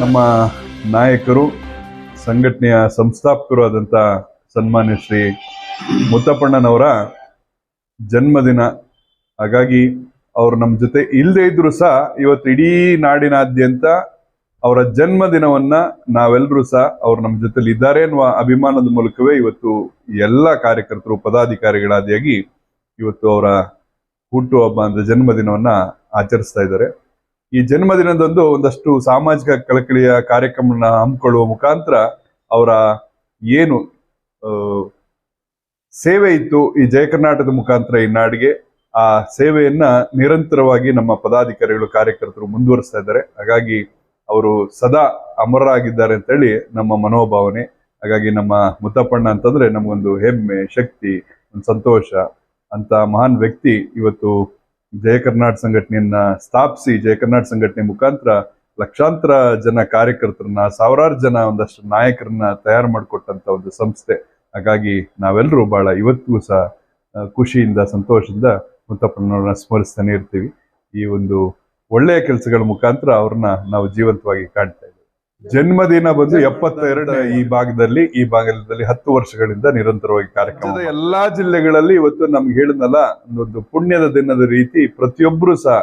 ನಮ್ಮ ನಾಯಕರು, ಸಂಘಟನೆಯ ಸಂಸ್ಥಾಪಕರು ಆದಂತ ಸನ್ಮಾನ್ಯ ಶ್ರೀ ಮುತ್ತಪ್ಪಣ್ಣನವರ ಜನ್ಮದಿನ. ಹಾಗಾಗಿ ಅವರು ನಮ್ಮ ಜೊತೆ ಇಲ್ಲದೆ ಇದ್ರು ಸಹ ಇವತ್ತು ಇಡೀ ನಾಡಿನಾದ್ಯಂತ ಅವರ ಜನ್ಮದಿನವನ್ನ ನಾವೆಲ್ಲರೂ ಸಹ ಅವ್ರು ನಮ್ಮ ಜೊತೆಲಿ ಇದ್ದಾರೆ ಅನ್ನುವ ಅಭಿಮಾನದ ಮೂಲಕವೇ ಇವತ್ತು ಎಲ್ಲ ಕಾರ್ಯಕರ್ತರು, ಪದಾಧಿಕಾರಿಗಳಾದಿಯಾಗಿ ಇವತ್ತು ಅವರ ಹುಟ್ಟುಹಬ್ಬ ಅಂದ್ರೆ ಜನ್ಮದಿನವನ್ನ ಆಚರಿಸ್ತಾ ಇದ್ದಾರೆ. ಈ ಜನ್ಮದಿನದಂದು ಒಂದಷ್ಟು ಸಾಮಾಜಿಕ ಕಳಕಳಿಯ ಕಾರ್ಯಕ್ರಮನ ಹಮ್ಮಿಕೊಳ್ಳುವ ಮುಖಾಂತರ ಅವರ ಏನು ಸೇವೆ ಇತ್ತು ಈ ಜಯ ಕರ್ನಾಟಕದ ಮುಖಾಂತರ ಈ ನಾಡಿಗೆ, ಆ ಸೇವೆಯನ್ನ ನಿರಂತರವಾಗಿ ನಮ್ಮ ಪದಾಧಿಕಾರಿಗಳು, ಕಾರ್ಯಕರ್ತರು ಮುಂದುವರಿಸ್ತಾ ಇದ್ದಾರೆ. ಹಾಗಾಗಿ ಅವರು ಸದಾ ಅಮರರಾಗಿದ್ದಾರೆ ಅಂತೇಳಿ ನಮ್ಮ ಮನೋಭಾವನೆ. ಹಾಗಾಗಿ ನಮ್ಮ ಮುತ್ತಪ್ಪಣ್ಣ ಅಂತಂದ್ರೆ ನಮಗೊಂದು ಹೆಮ್ಮೆ, ಶಕ್ತಿ, ಒಂದು ಸಂತೋಷ ಅಂತ ಮಹಾನ್ ವ್ಯಕ್ತಿ ಇವತ್ತು ಜಯ ಕರ್ನಾಟಕ ಸಂಘಟನೆಯನ್ನ ಸ್ಥಾಪಿಸಿ, ಜಯ ಕರ್ನಾಟಕ ಸಂಘಟನೆ ಮುಖಾಂತರ ಲಕ್ಷಾಂತರ ಜನ ಕಾರ್ಯಕರ್ತರನ್ನ, ಸಾವಿರಾರು ಜನ ಒಂದಷ್ಟು ನಾಯಕರನ್ನ ತಯಾರು ಮಾಡಿಕೊಟ್ಟಂತ ಒಂದು ಸಂಸ್ಥೆ. ಹಾಗಾಗಿ ನಾವೆಲ್ಲರೂ ಬಹಳ ಇವತ್ತಿಗೂ ಸಹ ಖುಷಿಯಿಂದ, ಸಂತೋಷದಿಂದ ಮುತ್ತಪ್ಪನವ್ರನ್ನ ಸ್ಮರಿಸ್ತಾನೆ ಇರ್ತೀವಿ. ಈ ಒಂದು ಒಳ್ಳೆಯ ಕೆಲಸಗಳ ಮುಖಾಂತರ ಅವ್ರನ್ನ ನಾವು ಜೀವಂತವಾಗಿ ಕಾಣ್ತಾ ಇದ್ದೀವಿ. ಜನ್ಮದಿನ ಬಂದು ಎಪ್ಪತ್ತೆರಡು ಈ ಭಾಗದಲ್ಲಿ ಈ ಭಾಗದಲ್ಲಿ ಹತ್ತು ವರ್ಷಗಳಿಂದ ನಿರಂತರವಾಗಿ ಕಾರ್ಯಕ್ರಮ ಎಲ್ಲಾ ಜಿಲ್ಲೆಗಳಲ್ಲಿ ಇವತ್ತು ನಮ್ಗೆ ಹೇಳಿದ್ನಲ್ಲ ಒಂದು ಪುಣ್ಯದ ದಿನದ ರೀತಿ ಪ್ರತಿಯೊಬ್ಬರು ಸಹ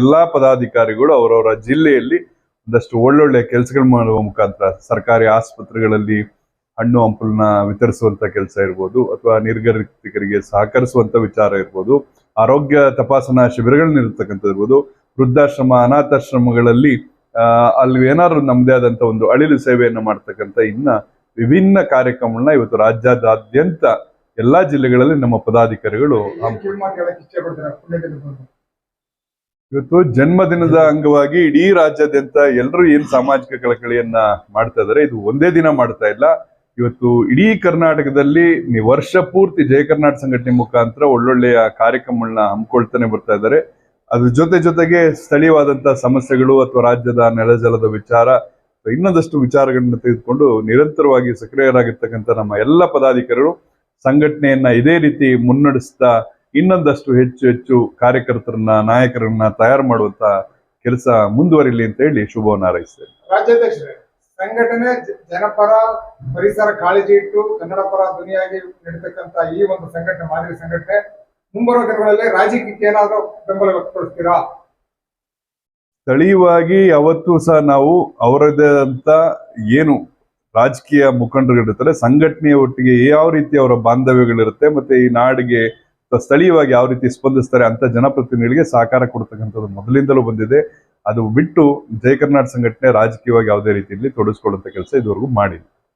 ಎಲ್ಲಾ ಪದಾಧಿಕಾರಿಗಳು ಅವರವರ ಜಿಲ್ಲೆಯಲ್ಲಿ ಒಂದಷ್ಟು ಒಳ್ಳೊಳ್ಳೆ ಕೆಲಸಗಳು ಮಾಡುವ ಮುಖಾಂತರ ಸರ್ಕಾರಿ ಆಸ್ಪತ್ರೆಗಳಲ್ಲಿ ಹಣ್ಣು ಹಂಪಲನ್ನ ವಿತರಿಸುವಂತ ಕೆಲಸ ಇರ್ಬೋದು ಅಥವಾ ನಿರ್ಗತಿಕರಿಗೆ ಸಹಕರಿಸುವಂತ ವಿಚಾರ ಇರ್ಬೋದು ಆರೋಗ್ಯ ತಪಾಸಣಾ ಶಿಬಿರಗಳನ್ನ ಇರ್ತಕ್ಕಂಥದ್ದು ಇರ್ಬೋದು ವೃದ್ಧಾಶ್ರಮ, ಅನಾಥಾಶ್ರಮಗಳಲ್ಲಿ ಅಲ್ಲಿ ಏನಾದ್ರು ನಮ್ಮದೇ ಆದಂತ ಒಂದು ಅಳಿಲು ಸೇವೆಯನ್ನು ಮಾಡ್ತಕ್ಕಂಥ ಇನ್ನ ವಿಭಿನ್ನ ಕಾರ್ಯಕ್ರಮಗಳನ್ನ ಇವತ್ತು ರಾಜ್ಯದಾದ್ಯಂತ ಎಲ್ಲಾ ಜಿಲ್ಲೆಗಳಲ್ಲಿ ನಮ್ಮ ಪದಾಧಿಕಾರಿಗಳು ಇವತ್ತು ಜನ್ಮದಿನದ ಅಂಗವಾಗಿ ಇಡೀ ರಾಜ್ಯಾದ್ಯಂತ ಎಲ್ಲರೂ ಏನ್ ಸಾಮಾಜಿಕ ಕಳಕಳಿಯನ್ನ ಮಾಡ್ತಾ ಇದಾರೆ, ಇದು ಒಂದೇ ದಿನ ಮಾಡ್ತಾ ಇಲ್ಲ. ಇವತ್ತು ಇಡೀ ಕರ್ನಾಟಕದಲ್ಲಿ ವರ್ಷ ಪೂರ್ತಿ ಜಯ ಕರ್ನಾಟಕ ಸಂಘಟನೆ ಮುಖಾಂತರ ಒಳ್ಳೊಳ್ಳೆಯ ಕಾರ್ಯಕ್ರಮಗಳನ್ನ ಹಮ್ಮಿಕೊಳ್ತಾನೆ ಬರ್ತಾ ಇದ್ದಾರೆ ಅದ್ರ ಜೊತೆ ಜೊತೆಗೆ ಸ್ಥಳೀಯವಾದಂತಹ ಸಮಸ್ಯೆಗಳು ಅಥವಾ ರಾಜ್ಯದ ನೆಲಜಲದ ವಿಚಾರ ಇನ್ನೊಂದಷ್ಟು ವಿಚಾರಗಳನ್ನು ತೆಗೆದುಕೊಂಡು ನಿರಂತರವಾಗಿ ಸಕ್ರಿಯರಾಗಿರ್ತಕ್ಕಂಥ ನಮ್ಮ ಎಲ್ಲ ಪದಾಧಿಕಾರಿಗಳು ಸಂಘಟನೆಯನ್ನ ಇದೇ ರೀತಿ ಮುನ್ನಡೆಸ್ತಾ ಇನ್ನೊಂದಷ್ಟು ಹೆಚ್ಚು ಹೆಚ್ಚು ಕಾರ್ಯಕರ್ತರನ್ನ, ನಾಯಕರನ್ನ ತಯಾರು ಮಾಡುವಂತ ಕೆಲಸ ಮುಂದುವರಿಲಿ ಅಂತ ಹೇಳಿ ಶುಭವನ್ನು ಹಾರೈಸ್ತೇನೆ. ಸಂಘಟನೆ ಜನಪರ ಪರಿಸರ ಕಾಳಜಿ ಇಟ್ಟು ಕನ್ನಡ ಪರ ಧ್ವನಿಯಾಗಿ ನಡೀತಕ್ಕಂತ ಈ ಒಂದು ಸಂಘಟನೆ, ಮಾದರಿ ಸಂಘಟನೆ ಮುಂಬರುವ ದಿನಗಳಲ್ಲಿ ರಾಜಕೀಯಕ್ಕೆ ಏನಾದರೂ ಬೆಂಬಲ ವ್ಯಕ್ತಪಡಿಸ್ತೀರಾ? ಸ್ಥಳೀಯವಾಗಿ ಅವತ್ತು ಸಹ ನಾವು ಅವರದೇ ಅಂತ ಏನು ರಾಜಕೀಯ ಮುಖಂಡರುಗಳಿರ್ತಾರೆ, ಸಂಘಟನೆಯ ಒಟ್ಟಿಗೆ ಯಾವ ರೀತಿ ಅವರ ಬಾಂಧವ್ಯಗಳಿರುತ್ತೆ ಮತ್ತೆ ಈ ನಾಡಿಗೆ ಸ್ಥಳೀಯವಾಗಿ ಯಾವ ರೀತಿ ಸ್ಪಂದಿಸ್ತಾರೆ ಅಂತ ಜನಪ್ರತಿನಿಧಿಗಳಿಗೆ ಸಹಕಾರ ಕೊಡ್ತಕ್ಕಂಥದ್ದು ಮೊದಲಿಂದಲೂ ಬಂದಿದೆ. ಅದು ಬಿಟ್ಟು ಜಯ ಕರ್ನಾಟಕ ಸಂಘಟನೆ ರಾಜಕೀಯವಾಗಿ ಯಾವುದೇ ರೀತಿಯಲ್ಲಿ ತೊಡಗಿಸ್ಕೊಳ್ಳುವಂತ ಕೆಲಸ ಇದುವರೆಗೂ ಮಾಡಿಲ್ಲ.